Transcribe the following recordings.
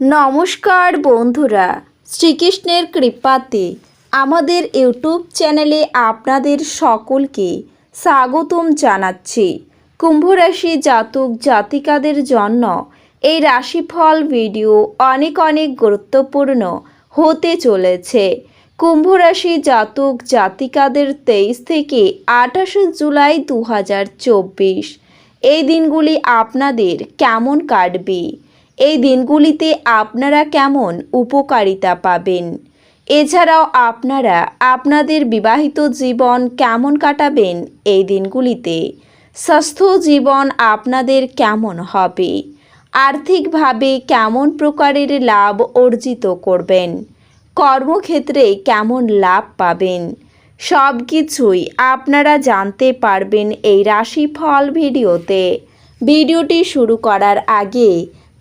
নমস্কার বন্ধুরা, শ্রীকৃষ্ণের কৃপাতে আমাদের ইউটিউব চ্যানেলে আপনাদের সকলকে স্বাগতম জানাচ্ছি। কুম্ভরাশি জাতক জাতিকাদের জন্য এই রাশিফল ভিডিও অনেক অনেক গুরুত্বপূর্ণ হতে চলেছে। কুম্ভরাশি জাতক জাতিকাদের তেইশ থেকে আঠাশে জুলাই দু হাজার চব্বিশ। এই দিনগুলি আপনাদের কেমন কাটবে? এই দিনগুলিতে আপনারা কেমন উপকারিতা পাবেন? এছাড়াও আপনারা আপনাদের বিবাহিত জীবন কেমন কাটাবেন এই দিনগুলিতে? স্বাস্থ্য জীবন আপনাদের কেমন হবে? আর্থিকভাবে কেমন প্রকারের লাভ অর্জিত করবেন? কর্মক্ষেত্রে কেমন লাভ পাবেন? সব কিছুই আপনারা জানতে পারবেন এই রাশিফল ভিডিওতে। ভিডিওটি শুরু করার আগে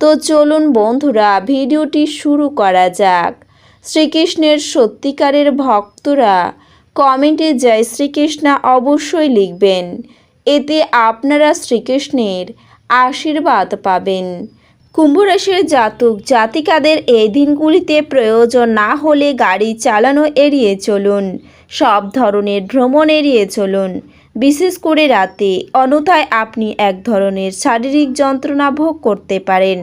তো চলুন বন্ধুরা, ভিডিওটি শুরু করা যাক। শ্রীকৃষ্ণের সত্যিকারের ভক্তরা কমেন্টে জয় শ্রীকৃষ্ণ অবশ্যই লিখবেন। এতে আপনারা শ্রীকৃষ্ণের আশীর্বাদ পাবেন। কুম্ভরাশির জাতক জাতিকাদের এই দিনগুলিতে প্রয়োজন না হলে গাড়ি চালানো এড়িয়ে চলুন। সব ধরনের ভ্রমণ এড়িয়ে চলুন। বিশেষ করে রাতে, অন্যথায় আপনি এক ধরনের শারীরিক যন্ত্রণা ভোগ করতে পারেন।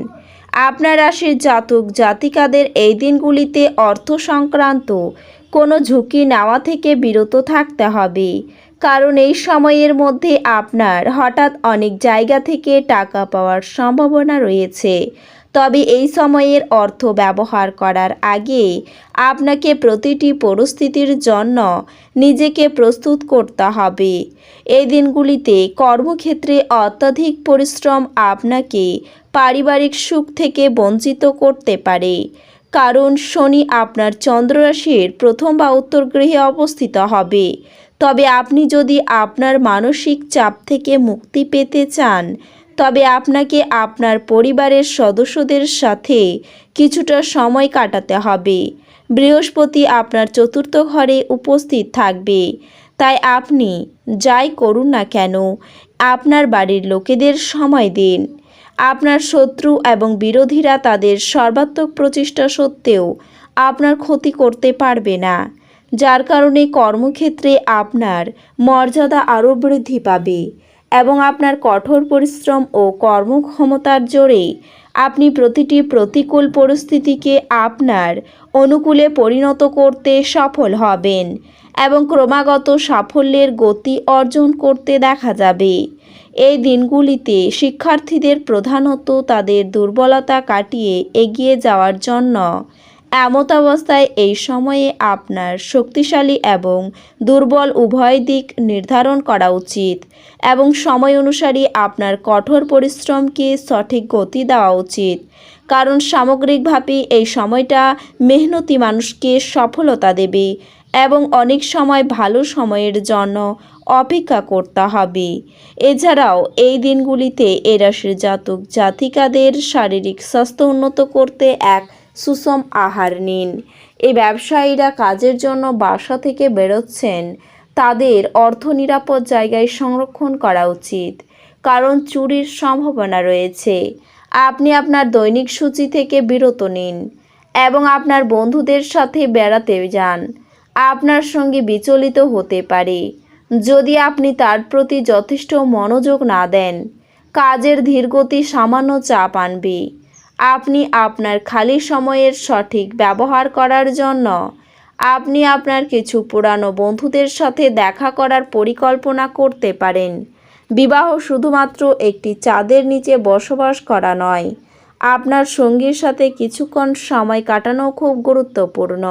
আপনার রাশির জাতক জাতিকাদের এই দিনগুলিতে অর্থ সংক্রান্ত কোনো ঝুঁকি নেওয়া থেকে বিরত থাকতে হবে, কারণ এই সময়ের মধ্যে আপনার হঠাৎ অনেক জায়গা থেকে টাকা পাওয়ার সম্ভাবনা রয়েছে। তবে এই সময়ের অর্থ ব্যবহার করার আগে আপনাকে প্রতিটি পরিস্থিতির জন্য নিজেকে প্রস্তুত করতে হবে। এই দিনগুলিতে কর্মক্ষেত্রে অত্যাধিক পরিশ্রম আপনাকে পারিবারিক সুখ থেকে বঞ্চিত করতে পারে। কারণ শনি আপনার চন্দ্ররাশির প্রথম বা উত্তর গৃহে অবস্থিত হবে। তবে আপনি যদি আপনার মানসিক চাপ থেকে মুক্তি পেতে চান তবে আপনাকে আপনার পরিবারের সদস্যদের সাথে কিছুটা সময় কাটাতে হবে। বৃহস্পতি আপনার চতুর্থ ঘরে উপস্থিত থাকবে। তাই আপনি যাই করুন না কেন, আপনার বাড়ির লোকেদের সময় দিন। আপনার শত্রু এবং বিরোধীরা তাদের সর্বাত্মক প্রচেষ্টা সত্ত্বেও আপনার ক্ষতি করতে পারবে না, যার কারণে কর্মক্ষেত্রে আপনার মর্যাদা আরও বৃদ্ধি পাবে। এবং আপনার কঠোর পরিশ্রম ও কর্মক্ষমতার জোরে আপনি প্রতিটি প্রতিকূল পরিস্থিতিকে আপনার অনুকূলে পরিণত করতে সফল হবেন এবং ক্রমাগত সাফল্যের গতি অর্জন করতে দেখা যাবে। এই দিনগুলিতে শিক্ষার্থীদের প্রধানত তাদের দুর্বলতা কাটিয়ে এগিয়ে যাওয়ার জন্য এমত অবস্থায় এই সময়ে আপনার শক্তিশালী এবং দুর্বল উভয় দিক নির্ধারণ করা উচিত এবং সময় অনুসারী আপনার কঠোর পরিশ্রমকে সঠিক গতি দেওয়া উচিত। কারণ সামগ্রিকভাবে এই সময়টা মেহনতি মানুষকে সফলতা দেবে এবং অনেক সময় ভালো সময়ের জন্য অপেক্ষা করতে হবে। এছাড়াও এই দিনগুলিতে এ জাতক জাতিকাদের শারীরিক স্বাস্থ্য উন্নত করতে এক সুষম আহার নিন। এই ব্যবসায়ীরা কাজের জন্য বাসা থেকে বেরোচ্ছেন। তাদের অর্থ নিরাপদ জায়গায় সংরক্ষণ করা উচিত, কারণ চুরির সম্ভাবনা রয়েছে। আপনি আপনার দৈনিক সূচি থেকে বিরত নিন এবং আপনার বন্ধুদের সাথে বেড়াতে যান। আপনার সঙ্গে বিচলিত হতে পারে। যদি আপনি তার প্রতি যথেষ্ট মনোযোগ না দেন, কাজের ধীরগতি সামান্য চাপ আনবে। আপনি আপনার খালি সময়ের সঠিক ব্যবহার করার জন্য, আপনি আপনার কিছু পুরানো বন্ধুদের সাথে দেখা করার পরিকল্পনা করতে পারেন। বিবাহ শুধুমাত্র একটি চাঁদের নিচে বসবাস করা নয়, আপনার সঙ্গীর সাথে কিছুক্ষণ সময় কাটানো খুব গুরুত্বপূর্ণ।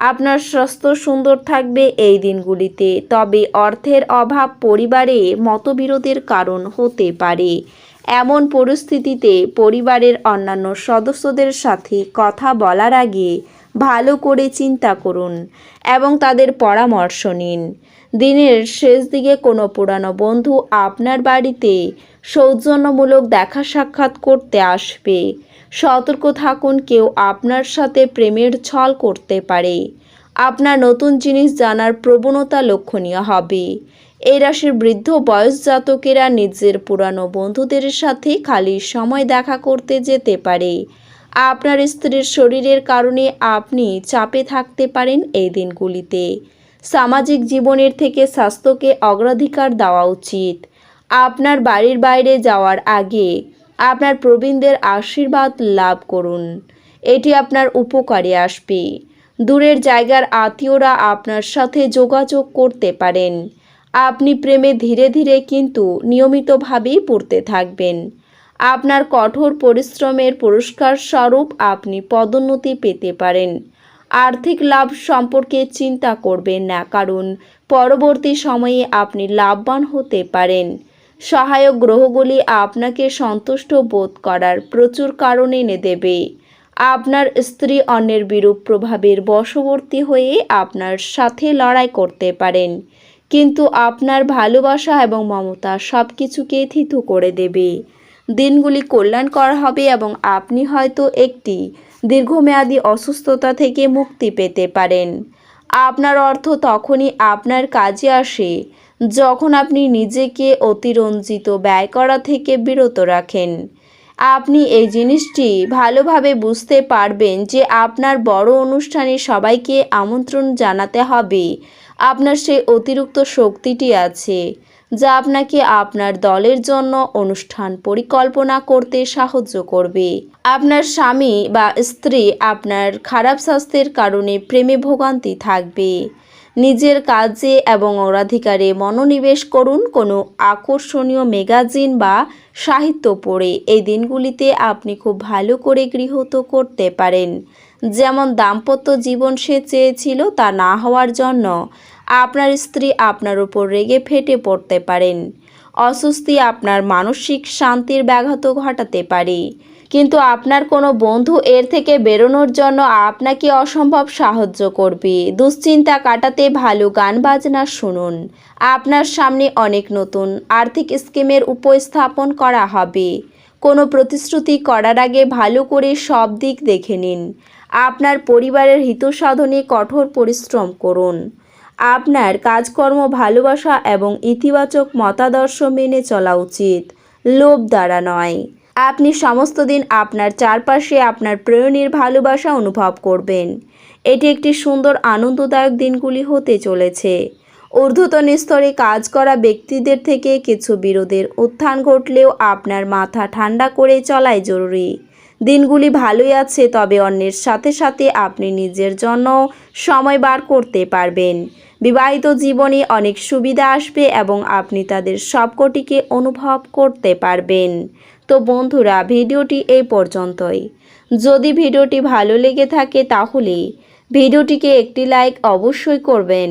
আপনার স্বাস্থ্য সুন্দর থাকবে এই দিনগুলিতে, তবে অর্থের অভাব পরিবারে মতবিরোধের কারণ হতে পারে। এমন পরিস্থিতিতে পরিবারের অন্যান্য সদস্যদের সাথে কথা বলার আগে ভালো করে চিন্তা করুন এবং তাদের পরামর্শ নিন। দিনের শেষ দিকে কোনো পুরানো বন্ধু আপনার বাড়িতে সৌজন্যমূলক দেখা সাক্ষাৎ করতে আসবে। সতর্ক থাকুন, কেউ আপনার সাথে প্রেমের ছল করতে পারে। আপনার নতুন জিনিস জানার প্রবণতা লক্ষণীয় হবে। এই রাশির বৃদ্ধ বয়স জাতকেরা নিজের পুরানো বন্ধুদের সাথে খালি সময় দেখা করতে যেতে পারে। আপনার স্ত্রীর শরীরের কারণে আপনি চাপে থাকতে পারেন এই দিনগুলিতে। সামাজিক জীবনের থেকে স্বাস্থ্যকে অগ্রাধিকার দেওয়া উচিত। আপনার বাড়ির বাইরে যাওয়ার আগে আপনার প্রবীণদের আশীর্বাদ লাভ করুন। এটি আপনার উপকারে আসবে। দূরের জায়গার আত্মীয়রা আপনার সাথে যোগাযোগ করতে পারেন। আপনি প্রেমে ধীরে ধীরে কিন্তু নিয়মিতভাবেই পড়তে থাকবেন। আপনার কঠোর পরিশ্রমের পুরস্কার স্বরূপ আপনি পদোন্নতি পেতে পারেন। আর্থিক লাভ সম্পর্কে চিন্তা করবেন না, কারণ পরবর্তী সময়ে আপনি লাভবান হতে পারেন। সহায়ক গ্রহগুলি আপনাকে সন্তুষ্ট বোধ করার প্রচুর কারণ এনে দেবে। আপনার স্ত্রী অন্যের বিরূপ প্রভাবের বশবর্তী হয়ে আপনার সাথে লড়াই করতে পারেন। কিন্তু আপনার ভালোবাসা এবং মমতা সব কিছুকে থিতু করে দেবে। দিনগুলি কল্যাণকর হবে এবং আপনি হয়তো একটি দীর্ঘমেয়াদী অসুস্থতা থেকে মুক্তি পেতে পারেন। আপনার অর্থ তখনই আপনার কাজে আসে যখন আপনি নিজেকে অতিরঞ্জিত ব্যয় করা থেকে বিরত রাখেন। আপনি এই জিনিসটি ভালোভাবে বুঝতে পারবেন যে আপনার বড় অনুষ্ঠানে সবাইকে আমন্ত্রণ জানাতে হবে আপনার সেই অতিরিক্ত শক্তিটি আছে, যা আপনাকে আপনার দলের জন্য অনুষ্ঠান পরিকল্পনা করতে সাহায্য করবে। আপনার স্বামী বা স্ত্রী আপনার খারাপ স্বাস্থ্যের কারণে প্রেমে ভোগান্তি থাকবে। নিজের কাজে এবং অগ্রাধিকারে মনোনিবেশ করুন কোনো আকর্ষণীয় ম্যাগাজিন বা সাহিত্য পড়ে। এই দিনগুলিতে আপনি খুব ভালো করে গৃহীত করতে পারেন। যেমন দাম্পত্য জীবন সে চেয়েছিল তা না হওয়ার জন্য। আপনার স্ত্রী আপনার উপর রেগে ফেটে পড়তে পারেন। অস্বস্তি আপনার মানসিক শান্তির ব্যাঘাত ঘটাতে পারে। কিন্তু আপনার কোনো বন্ধু এর থেকে বেরোনোর জন্য আপনাকে অসম্ভব সাহায্য করবে। দুশ্চিন্তা কাটাতে ভালো গান বাজনা শুনুন। আপনার সামনে অনেক নতুন আর্থিক স্কিমের উপস্থাপন করা হবে। কোনো প্রতিশ্রুতি করার আগে ভালো করে সব দিক দেখে নিন। আপনার পরিবারের হিত সাধনে কঠোর পরিশ্রম করুন। আপনার কাজকর্ম, ভালোবাসা এবং ইতিবাচক মতাদর্শ মেনে চলা উচিত। লোভ দ্বারা নয়। আপনি সমস্ত দিন আপনার চারপাশে আপনার প্রেরণীর ভালোবাসা অনুভব করবেন। এটি একটি সুন্দর, আনন্দদায়ক দিনগুলি হতে চলেছে। ঊর্ধ্বতন স্তরে কাজ করা ব্যক্তিদের থেকে কিছু বিরোধের উত্থান ঘটলেও আপনার মাথা ঠান্ডা করে চলাই জরুরি। দিনগুলি ভালোই আছে, তবে অন্যের সাথে সাথে আপনি নিজের জন্য সময় বার করতে পারবেন। বিবাহিত জীবনে অনেক সুবিধা আসবে এবং আপনি তাদের সবকটিকে অনুভব করতে পারবেন। তো বন্ধুরা, ভিডিওটি এই পর্যন্তই। যদি ভিডিওটি ভালো লেগে থাকে তাহলে ভিডিওটিকে একটি লাইক অবশ্যই করবেন।